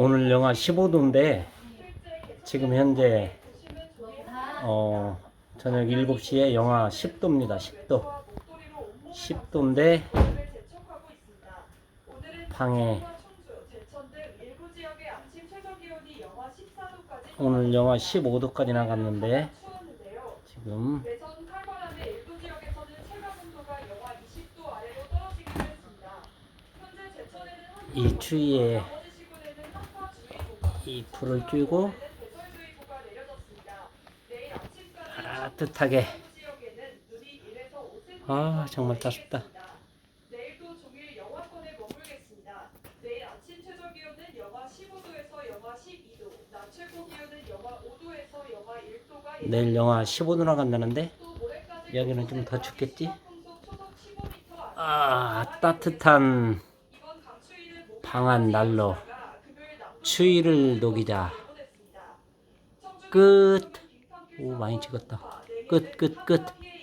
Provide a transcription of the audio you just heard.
오늘 영하 15도인데 지금 현재 어 저녁 7시에 영하 10도입니다. 10도. 10도인데 방에 오늘 영하 15도까지 나갔는데 지금 대선 탈관안의 일부 지역에서는 체감 온도가 영하 20도 아래로 떨어지기도 했습니다. 현재 제천에는 한파 이 추위에 나머지 시군에는 한파주의보가 이 불을 쬐고 따뜻하게 일부 지역에는 눈이 1에서 5cm 아 정말 따숩다. 내일 영하 15도에서 영하 12도, 낮 최고 기온은 영하 5도에서 영하 1도가 내일 영하 15도 나간다는데 또 모레까지 여기는 좀 더 춥겠지? 풍속 초속 15m 안에 아 따뜻한 방한 난로 추위를 녹이자 끝. 오 많이 찍었다. 끝 끝 끝.